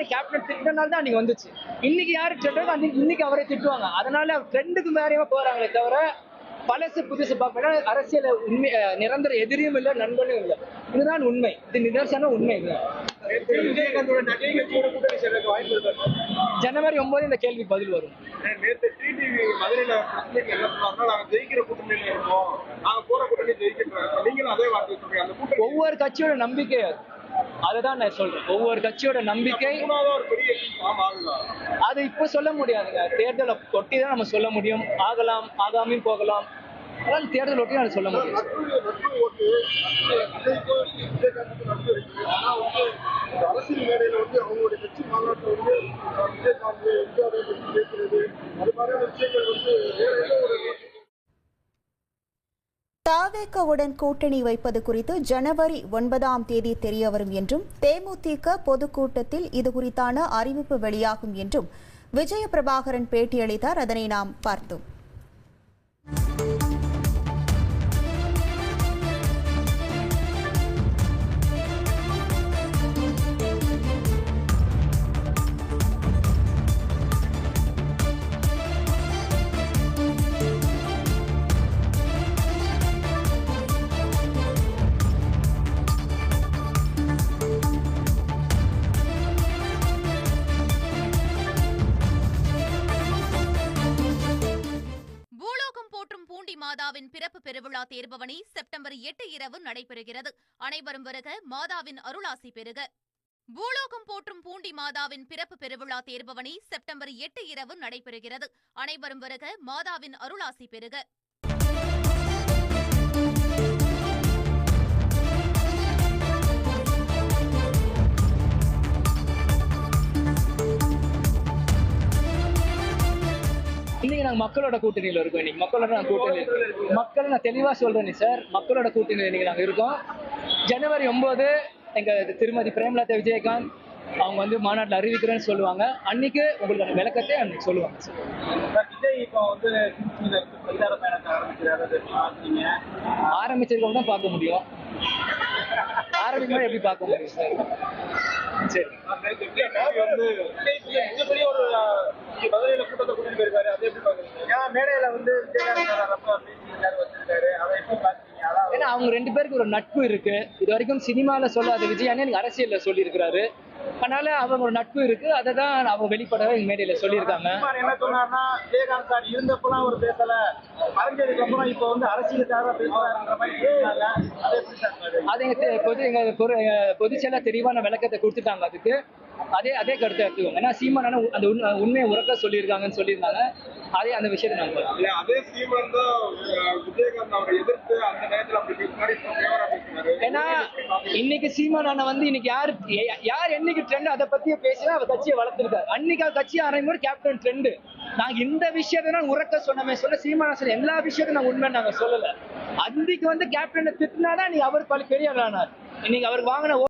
நீ கேப்டன் திட்டினால தான் அன்னைக்கு வந்துச்சு. இன்னைக்கு யாரு அன்னைக்கு இன்னைக்கு அவரை திட்டுவாங்க. அதனால ட்ரெண்டுக்கு மேலேயே போறாங்களே தவிர பழசு புதுசு பார்க்கணும் அரசியல உண்மை நிரந்தர எதிரியும் இல்லை நண்பனும் இல்லை. இதுதான் உண்மை. இது நிதர்சன உண்மை இருக்கா? ஜனவரி ஒன்பது இந்த கேள்வி பதில் வரும். நேற்று டிடிவி மதுரையில பிரஸ் மீட்ல என்ன சொன்னாங்கன்னா நாங்க ஜெயிக்கிற கூட்டணியில இருக்கோம். நாங்க போற கூட்டணி ஜெயிக்கின்றோம். நீங்களும் அதே வார்த்தை சொல்றீங்க. அந்த கூட்டணி ஒவ்வொரு கட்சியோட நம்பிக்கை அது. அதுதான் நான் சொல்றேன். ஒவ்வொரு கட்சியோட நம்பிக்கை அது இப்போ சொல்ல முடியாதுங்க. தேர்தலை ஒட்டி தான் நம்ம சொல்ல முடியும். ஆகலாம் ஆகாமையும் போகலாம். அதான் தேர்தல் ஒட்டி நான் சொல்ல முடியும் அரசியல் மேடையில வந்து அவங்களுடைய கட்சி மாநாட்டில் வந்து விஜயகாந்த் இந்தியாவை பற்றி பேசுறது அது மாதிரியான விஷயங்கள் வந்து வேற ஏதோ தாவேக்கவுடன் தாவேகவுடன் கூட்டணி வைப்பது குறித்து ஜனவரி ஒன்பதாம் தேதி தெரியவரும் என்றும் தேமுதிக பொதுக்கூட்டத்தில் இது குறித்தான அறிவிப்பு வெளியாகும் என்றும் விஜய பிரபாகரன் பேட்டியளித்தார். அதனை நாம் பார்த்தோம். மாதாவின் பிறப்பு பெருவிழா தேர்பவனி செப்டம்பர் எட்டு இரவு நடைபெறுகிறது. அனைவரும் வருக மாதாவின் அருளாசி பெறுக. பூலோகம் போற்றும் பூண்டி மாதாவின் பிறப்பு பெருவிழா தேர்பவனி செப்டம்பர் எட்டு இரவு நடைபெறுகிறது. அனைவரும் வருக மாதாவின் அருளாசி பெறுக. இன்னைக்கு நாங்க மக்களோட கூட்டணியில இருக்கோம் இன்னைக்கு. மக்களோட நான் கூட்டணி மக்கள் நான் தெளிவா சொல்றேன் சார். மக்களோட கூட்டணியில இன்னைக்கு நாங்க இருக்கோம். ஜனவரி ஒன்பது எங்க திருமதி பிரேமலதா விஜயகாந்த் அவங்க வந்து மாநாட்டில் அறிவிக்கிறேன்னு சொல்லுவாங்க. அன்னைக்கு உங்களுக்கான விளக்கத்தை அன்னைக்கு சொல்லுவாங்க சார். விஜய் இப்போ வந்து ஆரம்பிச்சிருக்கவங்க தான் பார்க்க முடியும். ஆரம்பிக்கும் எப்படி பார்க்க முடியும் சார்? சரி. வந்து ஒரு மதுரையில கூட்டத்தை கூட்டிட்டு போயிருக்காரு அதை எப்படி பாக்குறீங்க ஏன்னா மேடையில வந்து ஏன்னா அவங்க ரெண்டு பேருக்கு ஒரு நட்பு இருக்கு. இது வரைக்கும் சினிமால சொல்லாத விஜய் அண்ணன் எனக்கு அரசியல்ல சொல்லியிருக்கிறாரு. அதனால அவங்க ஒரு நட்பு இருக்கு. அதை தான் அவங்க வெளிப்படவே எங்க மேடையில சொல்லியிருக்காங்க. என்ன சொன்னார்னா விஜயகாந்த் சார் இருந்தப்பெல்லாம் அவர் பேசல. மறைஞ்சதுக்கு அப்புறம் இப்போ வந்து அரசியலுக்காக பேசுறாருன்ற மாதிரி அதை எப்படி சார்? அது எங்க பொது எங்க பொரு- எங்க தெளிவான விளக்கத்தை கொடுத்துட்டாங்க அதுக்கு. அதே அதே கருத்தை எடுத்துக்கோங்க. ஏன்னா சீமான் அந்த உண்மை- உண்மையை உறக்க சொல்லியிருக்காங்கன்னு சொல்லியிருந்தாங்க. அதே அந்த விஷயத்தை நாங்க அதே சீமான் தான் விஜயகாந்த் அவரை எதிர்த்து அந்த நேரத்தில் அப்படி ஏன்னா இன்னைக்கு சீமான் அண்ணன் வந்து இன்னைக்கு யார் யார் என்னைக்கு ட்ரெண்ட் அதை பத்தியே பேசினா அவர் கட்சியை வளர்த்துருக்காரு. அன்னைக்கு அவர் கட்சி ஆரம்பிக்கும் கேப்டன் ட்ரெண்ட் நாங்க இந்த விஷயத்தை தான் உறக்க சொன்னமே சொல்ல சீமான சார் எல்லா விஷயத்தையும் நாங்க உண்மை நாங்க சொல்லல. அன்னைக்கு வந்து கேப்டனை திட்டினாதான் நீ அவர் பல பெரிய ஆனார் இன்னைக்கு அவருக்கு வாங்கின